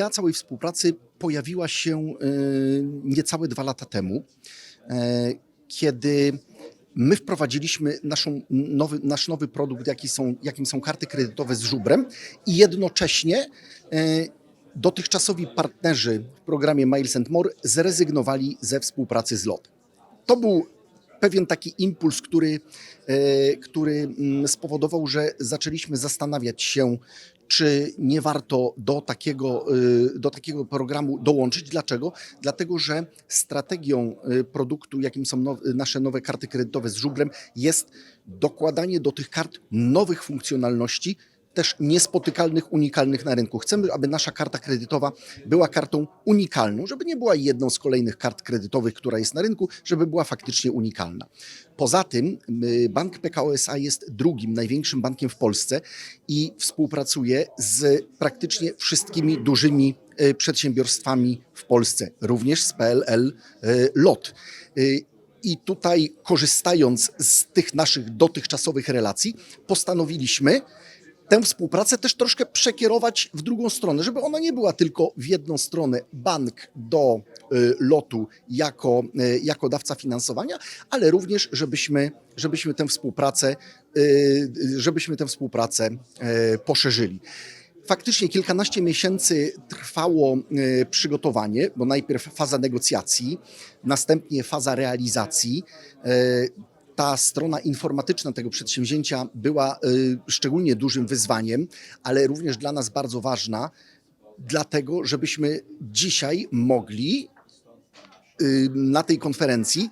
idea całej współpracy pojawiła się e, niecałe dwa lata temu, e, kiedy my wprowadziliśmy naszą nowy, nasz nowy produkt, jaki są, jakim są karty kredytowe z żubrem i jednocześnie e, dotychczasowi partnerzy w programie Miles and More zrezygnowali ze współpracy z LOT. To był pewien taki impuls, który, który mm, spowodował, że zaczęliśmy zastanawiać się, czy nie warto do takiego, e, do takiego programu dołączyć. Dlaczego? Dlatego, że strategią e, produktu, jakim są now, nasze nowe karty kredytowe z żubrem, jest dokładanie do tych kart nowych funkcjonalności, też niespotykalnych, unikalnych na rynku. Chcemy, aby nasza karta kredytowa była kartą unikalną, żeby nie była jedną z kolejnych kart kredytowych, która jest na rynku, żeby była faktycznie unikalna. Poza tym y, Bank PKO SA jest drugim największym bankiem w Polsce i współpracuje z praktycznie wszystkimi dużymi y, przedsiębiorstwami w Polsce, również z PLL y, LOT. I tutaj, korzystając z tych naszych dotychczasowych relacji, postanowiliśmy tę współpracę też troszkę przekierować w drugą stronę, żeby ona nie była tylko w jedną stronę bank do y, lotu jako, y, jako dawca finansowania, ale również żebyśmy, żebyśmy tę współpracę, y, żebyśmy tę współpracę poszerzyli. Faktycznie kilkanaście miesięcy trwało przygotowanie, bo najpierw faza negocjacji, następnie faza realizacji. Ta strona informatyczna tego przedsięwzięcia była y, szczególnie dużym wyzwaniem, ale również dla nas bardzo ważna, dlatego żebyśmy dzisiaj mogli y, na tej konferencji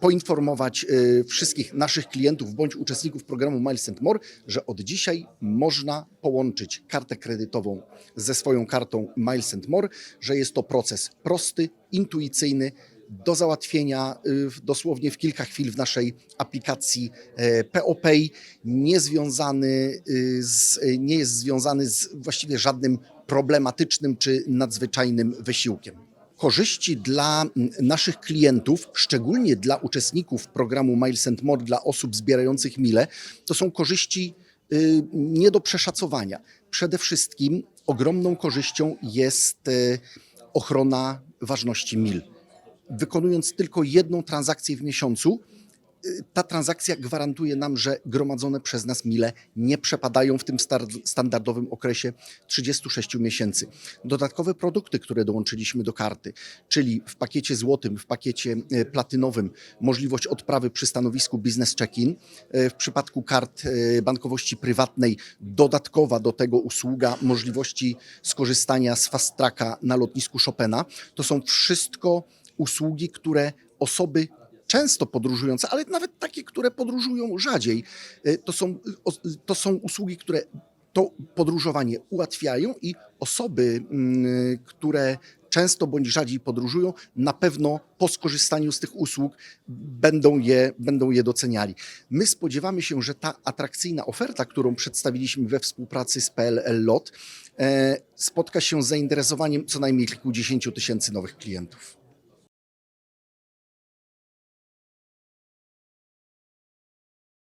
poinformować y, wszystkich naszych klientów bądź uczestników programu Miles and More, że od dzisiaj można połączyć kartę kredytową ze swoją kartą Miles and More, że jest to proces prosty, intuicyjny, do załatwienia y, dosłownie w kilka chwil w naszej aplikacji e, POPay, niezwiązany y, z, nie jest związany z właściwie żadnym problematycznym czy nadzwyczajnym wysiłkiem korzyści dla naszych klientów, szczególnie dla uczestników programu Miles and More, dla osób zbierających mile, to są korzyści y, nie do przeszacowania. Przede wszystkim ogromną korzyścią jest y, ochrona ważności mil. Wykonując tylko jedną transakcję w miesiącu, y, ta transakcja gwarantuje nam, że gromadzone przez nas mile nie przepadają w tym standardowym okresie 36 miesięcy. Dodatkowe produkty, które dołączyliśmy do karty, czyli w pakiecie złotym, w pakiecie e, platynowym możliwość odprawy przy stanowisku Business Check-in, e, w przypadku kart bankowości prywatnej dodatkowa do tego usługa możliwości skorzystania z Fast Tracka na lotnisku Chopina. To są wszystko usługi, które osoby często podróżujące, ale nawet takie, które podróżują rzadziej, y, to są, to są usługi, które to podróżowanie ułatwiają i osoby, mm, które często bądź rzadziej podróżują, na pewno po skorzystaniu z tych usług będą je, będą je doceniali. My spodziewamy się, że ta atrakcyjna oferta, którą przedstawiliśmy we współpracy z PLL LOT, e, spotka się z zainteresowaniem co najmniej kilkudziesięciu tysięcy nowych klientów.